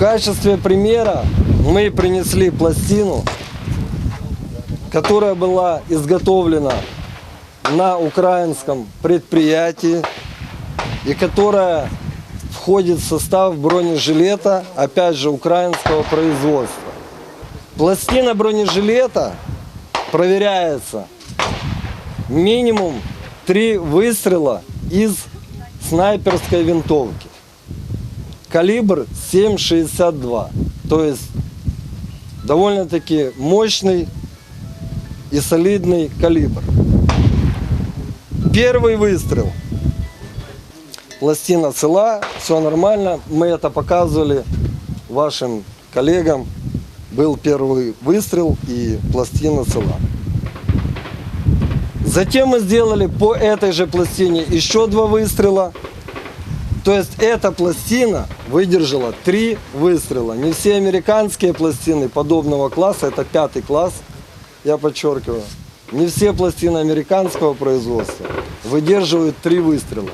качестве примера мы принесли пластину, которая была изготовлена на украинском предприятии и которая входит в состав бронежилета, опять же, украинского производства. Пластина бронежилета проверяется минимум три выстрела из снайперской винтовки. Калибр 7,62. То есть довольно-таки мощный и солидный калибр. Первый выстрел. Пластина цела, все нормально. Мы это показывали вашим коллегам. Был первый выстрел и пластина цела. Затем мы сделали по этой же пластине еще два выстрела. То есть эта пластина выдержала три выстрела. Не все американские пластины подобного класса, это пятый класс, я подчеркиваю. Не все пластины американского производства выдерживают три выстрела.